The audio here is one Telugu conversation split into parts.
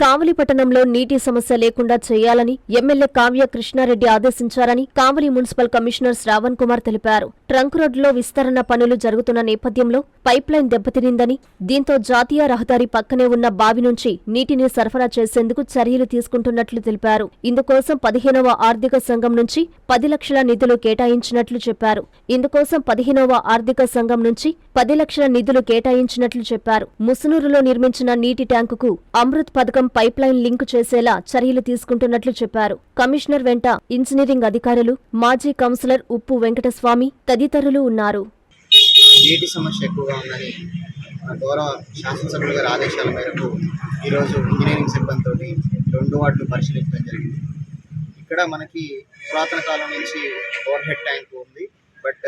కావలి పట్టణంలో నీటి సమస్య లేకుండా చేయాలని ఎమ్మెల్యే కావ్య కృష్ణారెడ్డి ఆదేశించారని కావలి మున్సిపల్ కమిషనర్ శ్రావణ్ కుమార్ తెలిపారు. ట్రంక్ రోడ్లో విస్తరణ పనులు జరుగుతున్న నేపథ్యంలో పైప్లైన్ దెబ్బతినిందని దీంతో జాతీయ రహదారి పక్కనే ఉన్న బావి నుంచి నీటిని సరఫరా చేసేందుకు చర్యలు తీసుకుంటున్నట్లు తెలిపారు. ఇందుకోసం పదిహేనవ ఆర్థిక సంఘం నుంచి పది లక్షల నిధులు కేటాయించినట్లు చెప్పారు. ఇందుకోసం పదిహేనవ ఆర్థిక సంఘం నుంచి పది లక్షల నిధులు కేటాయించినట్లు చెప్పారు. ముసునూరులో నిర్మించిన నీటి ట్యాంకుకు అమృత్ పథకం పైప్లైన్ లింక్ చేసేలా చర్యలు తీసుకుంటున్నట్లు చెప్పారు. కమిషనర్ వెంట ఇంజనీరింగ్ అధికారులు మాజీ కౌన్సిలర్ ఉప్పు వెంకటస్వామి తదితరులు ఉన్నారు. నీటి సమస్య ఎక్కువగా ఉందని మన గౌరవ శాసనసభ్యుల గారి ఆదేశాల మేరకు ఈరోజు ఇంజనీరింగ్ సిబ్బందితో రెండు వాటిని పరిశీలించడం జరిగింది. ఇక్కడ మనకి పురాతన కాలం నుంచి ఓవర్ హెడ్ ట్యాంక్ ఉంది. బట్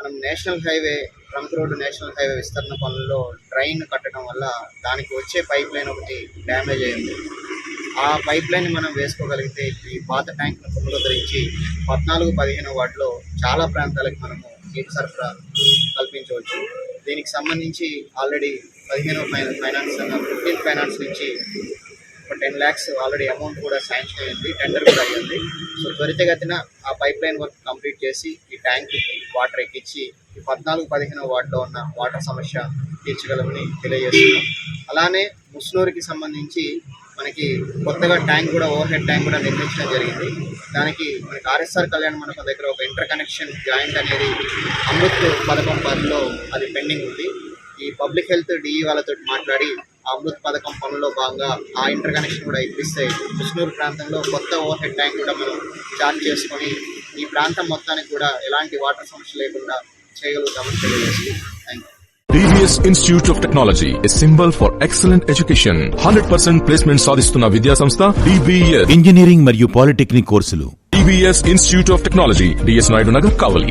మనం national highway trunk road national highway విస్తరణ పనుల్లో డ్రైన్ కట్టడం వల్ల దానికి వచ్చే పైప్ లైన్ ఒకటి డ్యామేజ్ అయింది. ఆ పైప్ లైన్ మనం వేసుకోగలిగితే ఈ పాత ట్యాంక్ను పునరుద్ధరించి పద్నాలుగు పదిహేను వాటిలో చాలా ప్రాంతాలకు మనము నీటి సరఫరా కల్పించవచ్చు. దీనికి సంబంధించి ఆల్రెడీ పదిహేను ఫైనాన్స్ ఫిఫ్టీన్ ఫైనాన్స్ నుంచి టెన్ ల్యాక్స్ ఆల్రెడీ అమౌంట్ కూడా శాంక్షన్ అయింది టెండర్ కూడా అయ్యింది. సో త్వరితగతిన ఆ పైప్ లైన్ వర్క్ కంప్లీట్ చేసి ఈ ట్యాంక్ వాటర్ ఎక్కించి ఈ పద్నాలుగు పదిహేను వార్డులో ఉన్న వాటర్ సమస్య తీర్చగలమని తెలియజేస్తున్నాం. అలానే ముస్నూరుకి సంబంధించి మనకి కొత్తగా ట్యాంక్ కూడా ఓవర్ హెడ్ ట్యాంక్ కూడా నిర్మించడం జరిగింది. దానికి మనకి ఆర్ఎస్ఆర్ కళ్యాణ్ మండపం దగ్గర ఒక ఇంటర్ కనెక్షన్ జాయింట్ అనేది అమృత్ పథకం పరిధిలో అది పెండింగ్ ఉంది. ఈ పబ్లిక్ హెల్త్ డిఈ వాళ్ళతో మాట్లాడి అమృత్ పథకం పనుల్లో భాగంగా ఆ ఇంటర్ కనెక్షన్ కూడా ఇప్పిస్తే ముస్నూరు ప్రాంతంలో కొత్త ఓవర్ హెడ్ ట్యాంక్ కూడా మనం చార్జ్ చేసుకొని ఈ ప్రాంతం మొత్తానికి కూడా ఎలాంటి వాటర్ సమస్య లేకుండా చేయగలుగుతామని తెలియజేస్తున్నాం thank you TVS Institute of Technology, a symbol for excellent education. 100% placement సాధిస్తున్న విద్యా సంస్థ DBS. ఇంజనీరింగ్ మరియు పాలిటెక్నిక్ కోర్సులు DBS Institute of Technology, DS Naidu Nagar Kavali